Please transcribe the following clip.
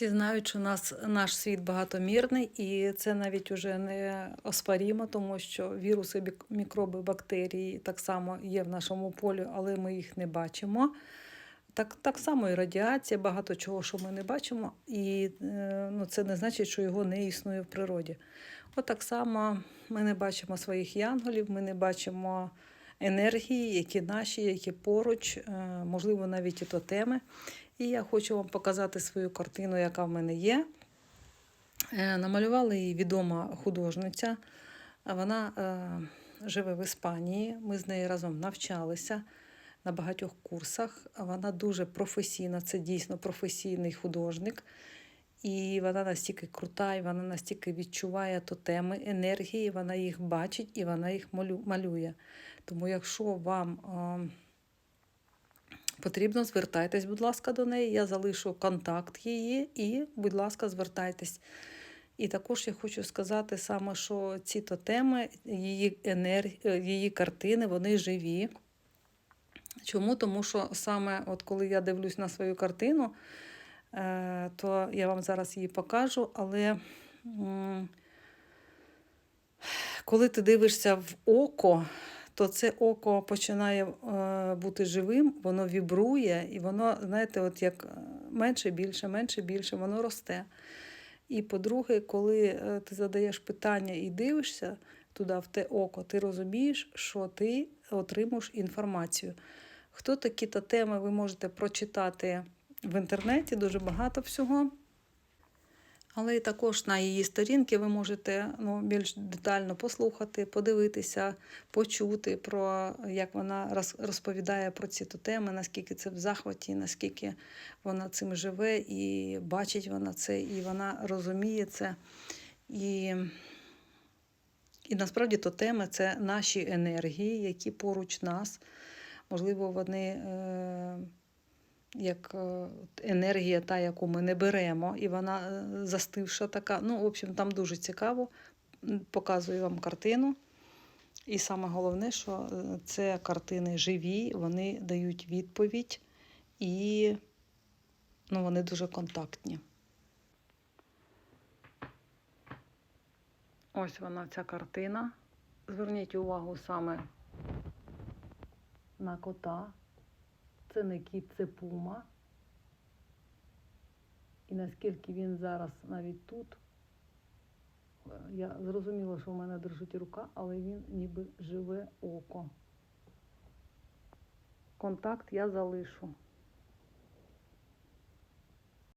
Всі знають, що нас, наш світ багатомірний, і це навіть уже не оспарімо, тому що віруси, мікроби, бактерії так само є в нашому полі, але ми їх не бачимо. Так, так само і радіація, багато чого, що ми не бачимо, і е, ну, це не значить, що його не існує в природі. От так само ми не бачимо своїх янголів, ми не бачимо енергії, які наші, які поруч, е, можливо, навіть і тотеми. І я хочу вам показати свою картину, яка в мене є. Е, Намалювала її відома художниця. Вона е, живе в Іспанії. Ми з нею разом навчалися на багатьох курсах. Вона дуже професійна, це дійсно професійний художник. І вона настільки крута, і вона настільки відчуває тотеми енергії, вона їх бачить і вона їх малює. Тому, якщо вам потрібно, звертайтесь, будь ласка, до неї. Я залишу контакт її і, будь ласка, звертайтесь. І також я хочу сказати саме, що ці тотеми, її, енерг... її картини, вони живі. Чому? Тому що саме от коли я дивлюсь на свою картину, то я вам зараз її покажу, але коли ти дивишся в око, то це око починає е, бути живим, воно вібрує, і воно, знаєте, от як е, менше, більше, менше, більше, воно росте. І по-друге, коли е, ти задаєш питання і дивишся туди, в те око, ти розумієш, що ти отримуєш інформацію. Хто такі та теми ви можете прочитати в інтернеті, дуже багато всього. Але і також на її сторінки ви можете ну, більш детально послухати, подивитися, почути про як вона розповідає про ці теми, наскільки це в захваті, наскільки вона цим живе, і бачить вона це, і вона розуміє це. І, і насправді то теми це наші енергії, які поруч нас. Можливо, вони. Е- як е, енергія, та, яку ми не беремо, і вона е, застивша така. Ну, в общем, там дуже цікаво. Показую вам картину. І саме головне, що е, це картини живі, вони дають відповідь і ну, вони дуже контактні. Ось вона ця картина. Зверніть увагу саме на кота. Це не кіт, це пума. І наскільки він зараз навіть тут, я зрозуміла, що в мене держить рука, але він ніби живе око. Контакт я залишу.